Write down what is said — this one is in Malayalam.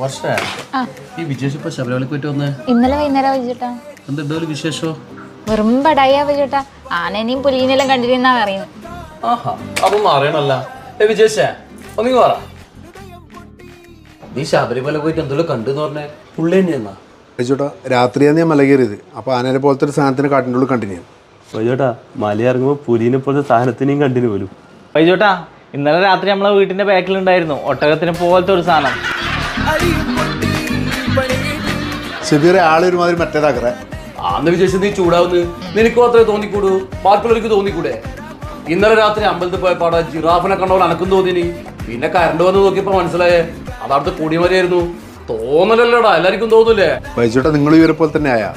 വർഷ? ഈ വിജേഷ് ഇപ്പൊ ശബരിമലക്ക് പോയിട്ട് വന്നേ? ഇന്നലെ വൈകുന്നേരം വെച്ചിട്ടാ എന്തുണ്ടോ ഒരു വിശേഷോ? വെറും പടായിയാ വെച്ചിട്ടാ ആനേനെയും പുലീനെല്ലാം കണ്ടിരുന്നാ പറയുന്നത് ആഹാ അതൊന്നും അറിയണല്ല. ഏ വിജേഷേ ഒന്നിങ്ങ് പറ നീ ശബരിമല പോയിട്ട് എന്തോ കണ്ടെന്ന് പറഞ്ഞേ? പുള്ളി തന്നെയെന്നാ. ചേട്ടാ രാത്രിയാണ് ഞാൻ മല കയറിയത് അപ്പോൾ ആനേനെ പോലത്തെ ഒരു സാധനത്തിന് കാട്ടിന്റെ ഉള്ളിൽ കണ്ടിന്യൂ. വൈജോട്ടാ മല ഇറങ്ങുമ്പോൾ പുലിനെ പോലത്തെ സാധനത്തിനെയും കണ്ടിന് പോലും. വൈജോട്ടാ ഇന്നലെ രാത്രി നമ്മളെ വീട്ടിന്റെ ബാക്കിലുണ്ടായിരുന്നു ഒട്ടകത്തിനെ പോലത്തെ ഒരു സാധനം. ഷബീറെ ആളൊരു മാതിരി മറ്റേതാക്കറേ അന്ന് വിശേഷം നീ ചൂടാവുന്ന. നിനക്ക് മാത്രമേ തോന്നിക്കൂടൂ. ബാക്കിയുള്ളവർക്ക് തോന്നിക്കൂടെ? ഇന്നലെ രാത്രി അമ്പലത്തിൽ പോയ പാടാ ജിറാഫിനെ കണ്ടവൾ അനക്കും തോന്നിനി പിന്നെ കറണ്ട് വന്ന് നോക്കിയപ്പോ മനസ്സിലായേ അതവിടുത്തെ അവിടുത്തെ തോന്നലല്ലടാ തോന്നലല്ലോടാ എല്ലാവർക്കും തോന്നൂലേ വൈചോട്ടാ നിങ്ങൾ ഇവരെ പോലെ തന്നെ ആയാ?